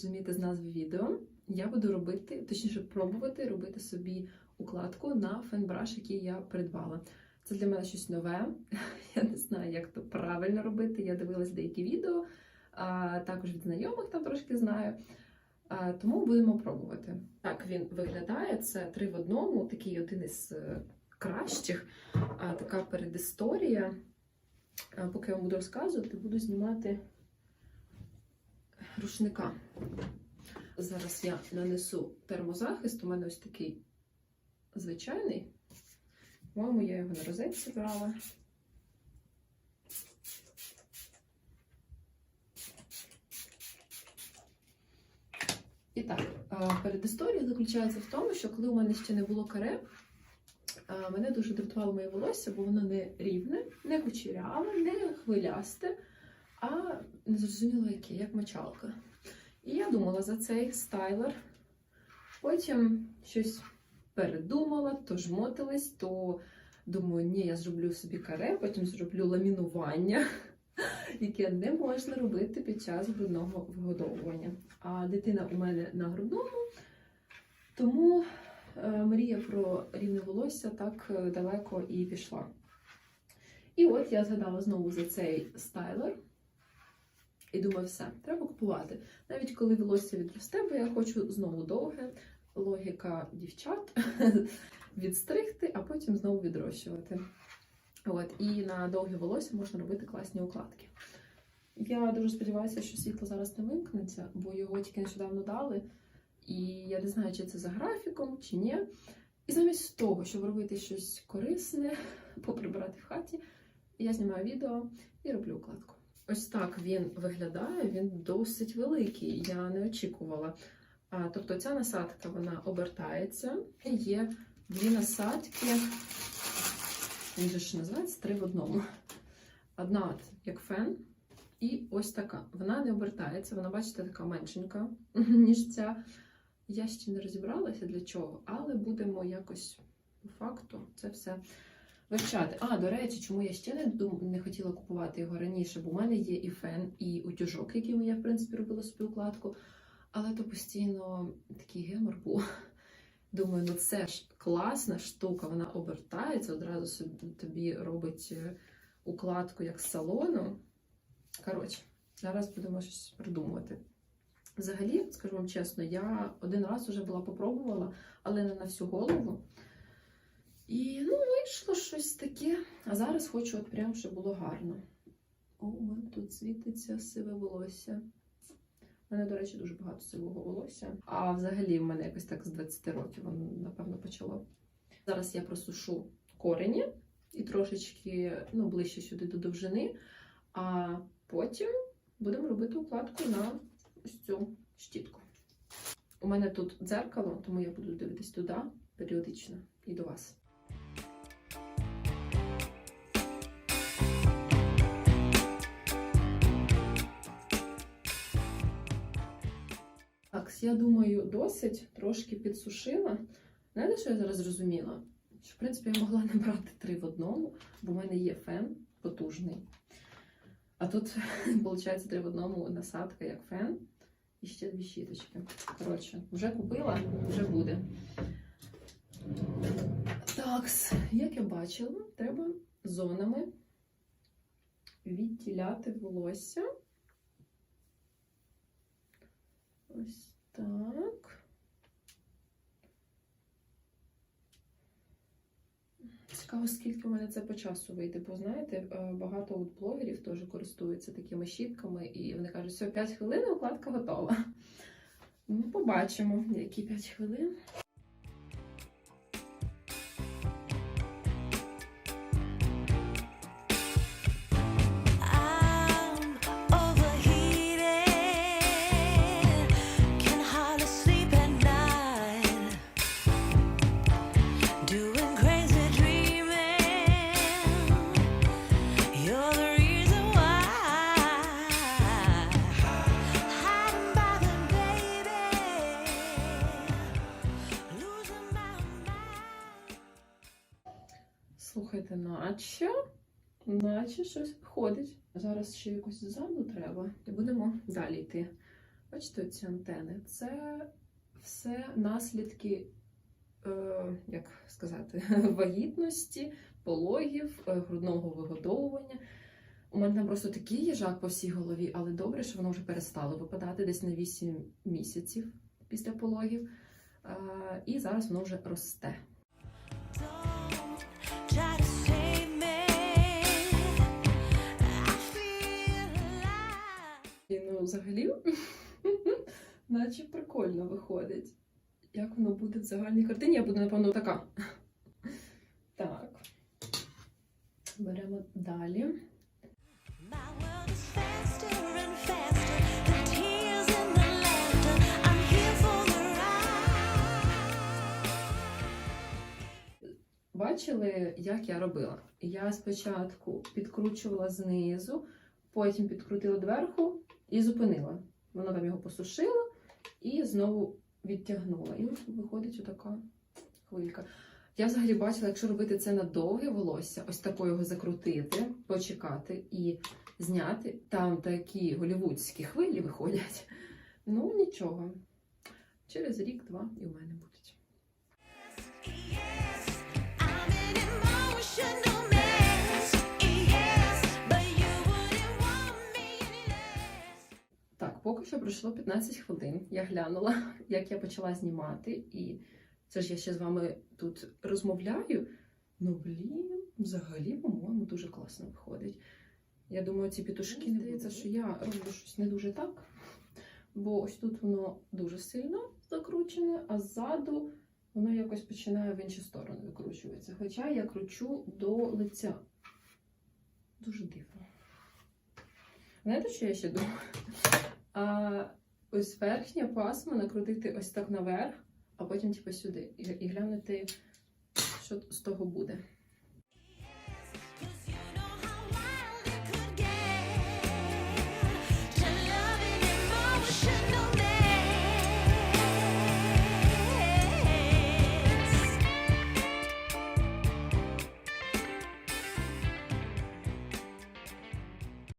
Розумієте з назви відео, я буду робити, точніше, пробувати робити собі укладку на фенбраш, який я придбала. Це для мене щось нове. Я не знаю, як то правильно робити. Я дивилась деякі відео, а також від знайомих там трошки знаю. А, Тому будемо пробувати. Так він виглядає. Це три в одному, такий один із е, кращих. А, Така передісторія. Поки я вам буду розказувати, буду знімати рушника. Зараз я нанесу термозахист. У мене ось такий звичайний. По-моєму, я його на розетці брала. І так, передісторія заключається в тому, що коли у мене ще не було каре, мене дуже дратувало моє волосся, бо воно не рівне, не кучеряве, не хвилясте, не зрозуміло яке, як мочалка. І я думала за цей стайлер. Потім щось передумала, то жмотилась, то думаю, ні, я зроблю собі каре, потім зроблю ламінування, яке не можна робити під час грудного вигодовування. А дитина у мене на грудному, тому е, мрія про рівне волосся так е, далеко і пішла. І от я згадала знову за цей стайлер. І думаю, все, треба купувати. Навіть коли волосся відросте, бо я хочу знову довге, логіка дівчат відстригти, а потім знову відрощувати. От, і на довге волосся можна робити класні укладки. Я дуже сподіваюся, що світло зараз не вимкнеться, бо його тільки нещодавно дали. І я не знаю, чи це за графіком, чи ні. І замість того, щоб робити щось корисне, поприбирати в хаті, я знімаю відео і роблю укладку. Ось так він виглядає, він досить великий, я не очікувала. А, тобто ця насадка вона обертається. І є дві насадки, він же ж називається три в одному. Одна як фен, і ось така. Вона не обертається, вона, бачите, така меншенька, ніж ця. Я ще не розібралася для чого, але будемо якось по факту це все вивчати. А, до речі, чому я ще не дум... не хотіла купувати його раніше, бо в мене є і фен, і утюжок, яким я, в принципі, робила собі укладку. Але то постійно такий гемор був. Думаю, ну це ж класна штука, вона обертається, одразу собі, тобі робить е, укладку як з салону. Коротше, зараз будемо щось придумувати. Взагалі, скажу вам чесно, я один раз вже була попробувала, але не на всю голову. І ну, вийшло щось таке. А зараз хочу, от прям, щоб було гарно. О, у мене тут світиться сиве волосся. У мене, до речі, дуже багато сивого волосся. А взагалі в мене якось так з 20 років воно, напевно, почало. Зараз я просушу корені і трошечки ну, ближче сюди до довжини, а потім будемо робити укладку на ось цю щітку. У мене тут дзеркало, тому я буду дивитись туди періодично і до вас. Я думаю, досить трошки підсушила. Знаєте, що я зараз зрозуміла? Що, в принципі, я могла не брати три в одному, бо в мене є фен потужний. А тут, виходить, три в одному насадка як фен і ще дві щіточки. Коротше, вже купила, вже буде. Так, як я бачила, треба зонами відтіляти волосся. Ось так. Цікаво, скільки в мене це по часу вийде, бо знаєте, е, багато от блогерів теж користуються такими щітками, і вони кажуть, все, 5 хвилин укладка готова. Ну, побачимо, які 5 хвилин. Наче, наче щось виходить. Зараз ще якось ззаду треба, і будемо далі йти. Бачите, ці антени? Це все наслідки, е, як сказати, вагітності, пологів, е, грудного вигодовування. У мене там просто такий їжак по всій голові, але добре, що воно вже перестало випадати десь на 8 місяців після пологів. Е, і зараз воно вже росте. Взагалі, наче прикольно виходить. Як воно буде в загальній картині, я буду, напевно, така. Так. Беремо далі. Бачили, як я робила? Я спочатку підкручувала знизу, потім підкрутила доверху і зупинила. Воно там його посушило і знову відтягнула. І виходить отака хвилька. Я взагалі бачила, якщо робити це на довге волосся, ось тако його закрутити, почекати і зняти. Там такі голівудські хвилі виходять. Ну, нічого. Через рік-два і у мене будуть. Поки що пройшло 15 хвилин. Я глянула, як я почала знімати, і це ж я ще з вами тут розмовляю. Ну, блін, взагалі, по-моєму, дуже класно виходить. Я думаю, ці пітушки здається, що я роблю щось не дуже так. Бо ось тут воно дуже сильно закручене, а ззаду воно якось починає в інші сторони викручуватися. Хоча я кручу до лиця. Дуже дивно. Знаєте, що я ще думаю? А ось верхня пасма накрутити ось так наверх, а потім типу сюди. І глянути, що з того буде.